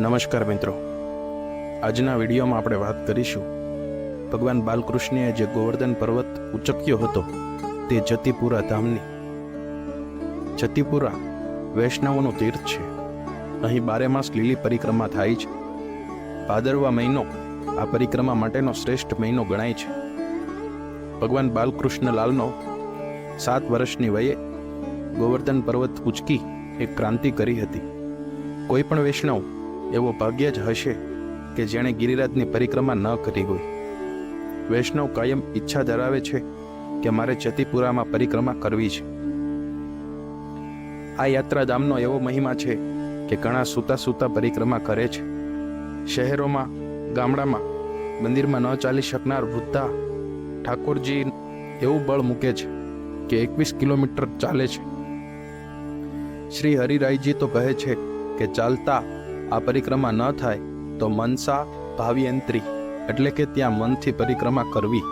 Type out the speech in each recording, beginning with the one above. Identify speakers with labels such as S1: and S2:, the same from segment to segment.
S1: નમસ્કાર મિત્રો. આજના વિડીયોમાં આપણે વાત કરીશું ભગવાન બાલકૃષ્ણએ જે ગોવર્ધન પર્વત ઉચક્યો હતો તે જતીપુરા ધામની. જતીપુરા વૈષ્ણવોનું તીર્થ છે. અહીં બારે માસ લીલી પરિક્રમા થાય છે. ભાદરવા મહિનો આ પરિક્રમા માટેનો શ્રેષ્ઠ મહિનો ગણાય છે. ભગવાન બાલકૃષ્ણ લાલનો સાત વર્ષની વયે ગોવર્ધન પર્વત ઉચકી એક ક્રાંતિ કરી હતી. કોઈ પણ વૈષ્ણવ એવો ભાગ્ય જ હશે કે જેણે ગિરિરાજની પરિક્રમા ન કરી હોય. વૈષ્ણવ કાયમ ઈચ્છા ધરાવે છે કે મારે જતીપુરામાં પરિક્રમા કરવી છે. આ યાત્રાધામનો એવો મહિમા છે કે ઘણા સૂતા સૂતા પરિક્રમા કરે છે. શહેરોમાં, ગામડામાં, મંદિરમાં ન ચાલી શકનાર વૃદ્ધા ઠાકોરજી એવું બળ મૂકે છે કે એકવીસ કિલોમીટર ચાલે છે. શ્રી હરિરાયજી તો કહે છે કે ચાલતા આ પરિક્રમા ન થાય, તો મનસા ભાવ્યંત્રી, એટલે કે ત્યાં મનથી પરિક્રમા કરવી.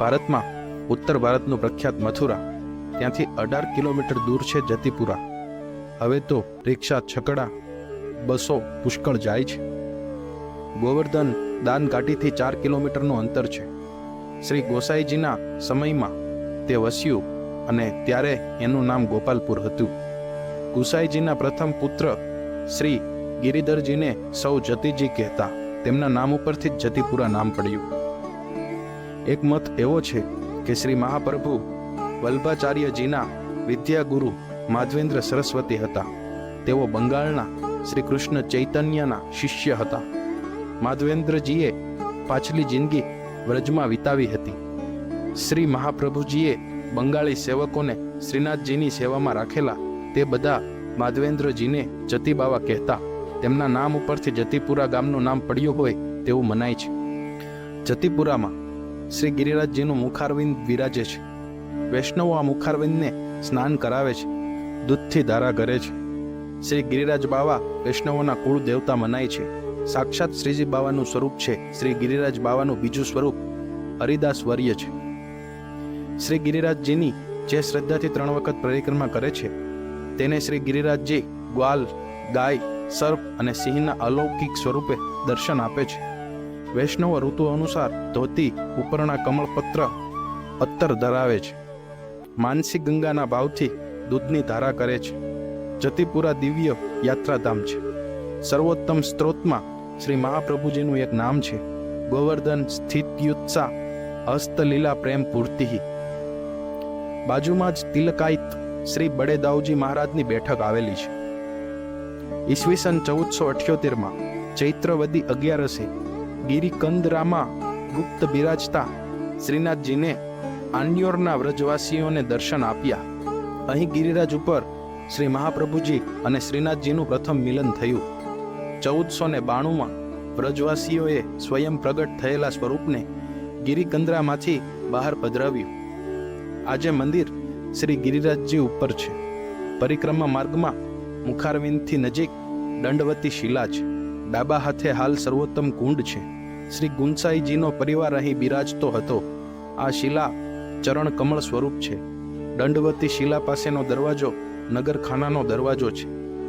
S1: ભારતમાં ઉત્તર ભારતનું પ્રખ્યાત મથુરા, ત્યાંથી અઢાર કિલોમીટર દૂર છે જતીપુરા. હવે તો રિક્ષા છકડા, બસો પુષ્કળ જાય છે. ગોવર્ધન દાન ઘાટીથી ચાર કિલોમીટરનું અંતર છે. શ્રી ગોસાઈજીના સમયમાં તે વસ્યું અને ત્યારે એનું નામ ગોપાલપુર હતું. ગુસાઈજીના પ્રથમ પુત્ર શ્રી ગિરિધરજીને સૌ જતીજી કહેતા તેમના નામ ઉપરથી જ જતીપુરા નામ પડ્યું. એક મત એવો છે કે શ્રી મહાપ્રભુ વલ્ભાચાર્યજીના વિદ્યાગુરુ માધવેન્દ્ર સરસ્વતી હતા. તેઓ બંગાળના શ્રી કૃષ્ણ ચૈતન્યના શિષ્ય હતા. માધવેન્દ્રજીએ પાછલી જિંદગી વ્રજમાં વિતાવી હતી. શ્રી મહાપ્રભુજીએ બંગાળી સેવકોને શ્રીનાથજીની સેવામાં રાખેલા તે બધા માધવેન્દ્રજીને જતીબાવા કહેતા તેમના નામ ઉપરથી જતીપુરા ગામનું નામ પડ્યું હોય તેવું મનાય છે. જતીપુરામાં શ્રી ગિરિરાજજીનું મુખારવિંદ વિરાજે છે. વૈષ્ણવો આ મુખારવિંદને સ્નાન કરાવે છે. દૂધથી ધારા કરે છે. શ્રી ગિરિરાજ બાવા વૈષ્ણવોના કુળ દેવતા મનાય છે. સાક્ષાત શ્રીજી બાવાનું સ્વરૂપ છે. શ્રી ગિરિરાજ બાવાનું બીજું સ્વરૂપ હરિદાસ વર્ય છે. શ્રી ગિરિરાજજીની જે શ્રદ્ધાથી ત્રણ વખત પરિક્રમા કરે છે, તેને શ્રી ગિરિરાજજી ગ્વાલ, ગાય સર્પ અને સિંહના અલૌકિક સ્વરૂપે દર્શન આપે છે. વૈષ્ણવ ઋતુ અનુસાર ધોતી ઉપરના કમળપત્ર અત્તર ધરાવે છે. માનસી ગંગાના ભાવથી દૂધની ધારા કરે છે. જતીપુરા દિવ્ય યાત્રાધામ છે. સર્વોત્તમ સ્ત્રોતમાં શ્રી મહાપ્રભુજીનું એક નામ છે. ગોવર્ધન સ્થિત્યુત્સા, હસ્તલીલા પ્રેમ પૂર્તિ. બાજુમાં જ તિલકાયત શ્રી બડેદાવજી મહારાજની બેઠક આવેલી છે. ઈસવીસન ચૌદસો અઠ્યોતેરમાં ચૈત્રવદી અગિયારસે ગિરિકંદરામાં ગુપ્ત બિરાજતા શ્રીનાથજીને આન્યોરના વ્રજવાસીઓને દર્શન આપ્યા. અહીં ગિરિરાજ ઉપર શ્રી મહાપ્રભુજી અને શ્રીનાથજીનું પ્રથમ મિલન થયું. ચૌદસો ને બાણુંમાં વ્રજવાસીઓએ સ્વયં પ્રગટ થયેલા સ્વરૂપને ગિરિકંદરામાંથી બહાર પધરાવ્યું. આજે મંદિર શ્રી ગિરિરાજજી ઉપર છે. પરિક્રમા માર્ગમાં મુખારવિંદથી નજીક દંડવતી શિલા છે. ડાબા હાથે હાલ સર્વોત્તમ કુંડ છે. શ્રી ગુંસાઈજીનો પરિવાર અહીં બિરાજતો હતો. આ શિલા ચરણ કમળ સ્વરૂપ છે. દંડવતી શિલા પાસેનો દરવાજો નગરખાનાનો દરવાજો છે.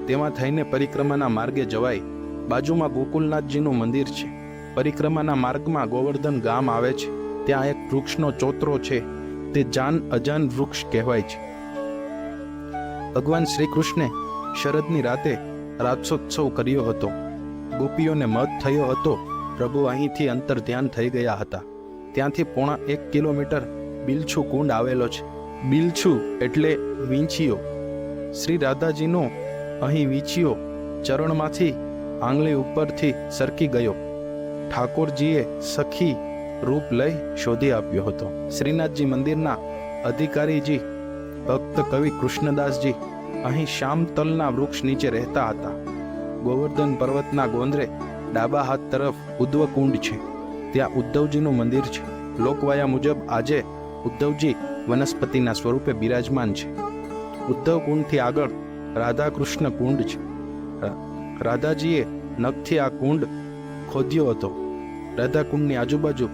S1: તેમાં થઈને પરિક્રમાના માર્ગે જવાય. બાજુમાં ગોકુલનાથજીનું મંદિર છે. પરિક્રમાના માર્ગમાં ગોવર્ધન ગામ આવે છે. ત્યાં એક વૃક્ષનો ચોતરો છે. તે જાન અજાન વૃક્ષ કહેવાય છે. ભગવાન શ્રી કૃષ્ણે શરદની રાતે રાત્સોત્સવ કર્યો હતો. ગોપીઓને મત થયો હતો, પ્રભુ અહીંથી અંતર ધ્યાન થઈ ગયા હતા. ત્યાંથી પોણા એક કિલોમીટર બિલછુ કુંડ આવેલો છે. બિલછુ એટલે વીંછીઓ. શ્રી રાધાજીનો અહીં વીંછીઓ ચરણમાંથી આંગળી ઉપરથી સરકી ગયો. ઠાકોરજીએ સખી રૂપ લઈ શોધી આપ્યો હતો. શ્રીનાથજી મંદિરના અધિકારીજી, ભક્ત કવિ કૃષ્ણદાસજી અહીં શ્યામતલના વૃક્ષ નીચે રહેતા હતા. ગોવર્ધન પર્વતના ગોંદરે ડાબા હાથ તરફ ઉદ્ધવ કુંડ છે. ત્યાં ઉદ્ધવજીનું મંદિર છે. લોકવાયા મુજબ આજે ઉદ્ધવજી વનસ્પતિના સ્વરૂપે બિરાજમાન છે. ઉદ્ધવ કુંડથી આગળ રાધા કૃષ્ણ કુંડ છે. રાધાજીએ નખથી આ કુંડ ખોદ્યો હતો. રાધા કુંડની આજુબાજુ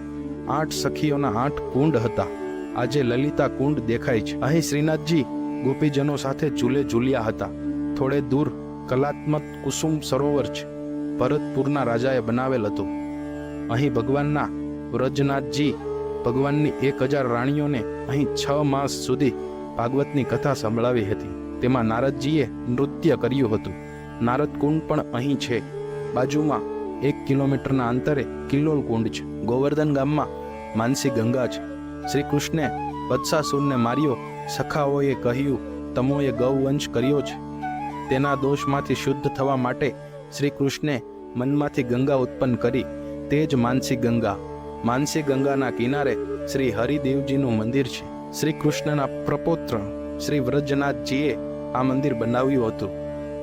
S1: આઠ સખીઓના આઠ કુંડ હતા. આજે લલિતા કુંડ દેખાય છે. અહીં શ્રીનાથજી ગોપીજનો સાથે ઝૂલે ઝૂલ્યા હતા. થોડે દૂર કલાત્મક કુસુમ સરોવર છે. ભરતપુરના રાજાએ બનાવેલ હતું. અહીં ભગવાનના વ્રજનાથજી ભગવાનની એક હજાર રાણીઓને અહીં છ માસ સુધી ભાગવતની કથા સંભળાવી હતી. તેમાં નારદજીએ નૃત્ય કર્યું હતું. નારદ કુંડ પણ અહીં છે. બાજુમાં એક કિલોમીટરના અંતરે કિલ્લોલ કુંડ છે. ગોવર્ધન ગામમાં માનસી ગંગા છે. શ્રી કૃષ્ણે વત્સાસુરને માર્યો સખાઓએ કહ્યું, તમોએ ગૌવંશ કર્યો છે. તેના દોષમાંથી શુદ્ધ થવા માટે શ્રી કૃષ્ણે મનમાંથી ગંગા ઉત્પન્ન કરી, તે જ માનસી ગંગા. માનસી ગંગાના કિનારે શ્રી હરિદેવજીનું મંદિર છે. શ્રી કૃષ્ણના પ્રપોત્ર શ્રી વ્રજનાથજીએ આ મંદિર બનાવ્યું હતું.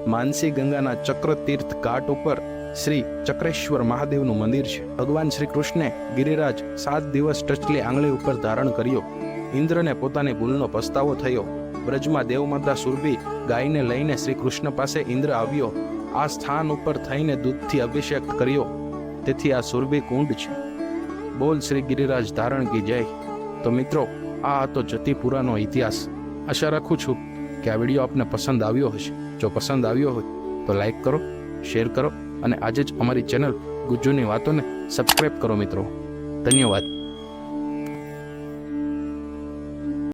S1: માનસી ગંગાના ચક્ર તીર્થ ઘાટ ઉપર શ્રી ચક્રેશ્વર મહાદેવનું મંદિર છે. ભગવાન શ્રી કૃષ્ણે ગિરિરાજ સાત દિવસ ટચલી આંગળી ઉપર ધારણ કર્યો. ઇન્દ્રને પોતાની ભૂલનો પસ્તાવો થયો. બ્રજમાં દેવમાતા સુરભી ગાયને લઈને શ્રી કૃષ્ણ પાસે ઇન્દ્ર આવ્યો. આ સ્થાન ઉપર થઈને દૂધથી અભિષેક કર્યો. તેથી આ સુરભી કુંડ છે. બોલ શ્રી ગિરિરાજ ધારણ કી જય. તો મિત્રો, આ હતો જતીપુરાનો ઇતિહાસ. આશા રાખું છું કે આ વીડિયો આપને પસંદ આવ્યો હશે. જો પસંદ આવ્યો હોય, તો લાઈક કરો, શેર કરો અને આજે જ અમારી ચેનલ ગુજ્જુની વાતોને સબસ્ક્રાઈબ કરો મિત્રો. ધન્યવાદ.